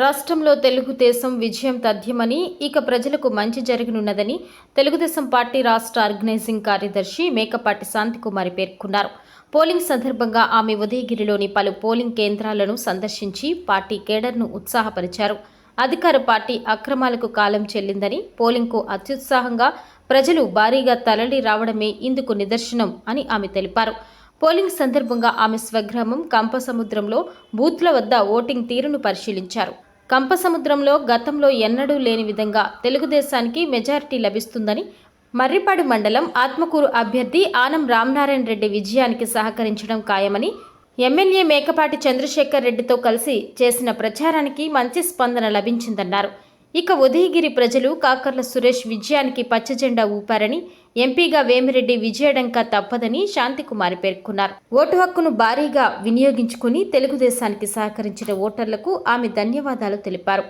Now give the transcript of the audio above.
రాష్ట్రంలో తెలుగుదేశం విజయం తథ్యమని ఇక ప్రజలకు మంచి జరగనున్నదని తెలుగుదేశం పార్టీ రాష్ట్ర ఆర్గనైజింగ్ కార్యదర్శి మేకపాటి శాంతికుమారి పేర్కొన్నారు. పోలింగ్ సందర్భంగా ఆమె ఉదయగిరిలోని పలు పోలింగ్ కేంద్రాలను సందర్శించి పార్టీ కేడర్ను ఉత్సాహపరిచారు. అధికార పార్టీ అక్రమాలకు కాలం చెల్లిందని పోలింగ్కు అత్యుత్సాహంగా ప్రజలు భారీగా తరలి రావడమే ఇందుకు నిదర్శనం అని ఆమె తెలిపారు. పోలింగ్ సందర్భంగా ఆమె స్వగ్రామం కంపసముద్రంలో బూత్ల వద్ద ఓటింగ్ తీరును పరిశీలించారు. కంపసముద్రంలో గతంలో ఎన్నడూ లేని విధంగా తెలుగుదేశానికి మెజారిటీ లభిస్తుందని మర్రిపాడు మండలం ఆత్మకూరు అభ్యర్థి ఆనం రామనారాయణ రెడ్డి విజయానికి సహకరించడం ఖాయమని ఎమ్మెల్యే మేకపాటి చంద్రశేఖర్ రెడ్డితో కలిసి చేసిన ప్రచారానికి మంచి స్పందన లభించిందన్నారు. ఇక ఉదయగిరి ప్రజలు కాకర్ల సురేష్ విజయానికి పచ్చజెండా ఊపారని ఎంపీగా వేమిరెడ్డి విజయడంక తప్పదని శాంతికుమారి పేర్కొన్నారు. ఓటు హక్కును భారీగా వినియోగించుకుని తెలుగుదేశానికి సహకరించిన ఓటర్లకు ఆమె ధన్యవాదాలు తెలిపారు.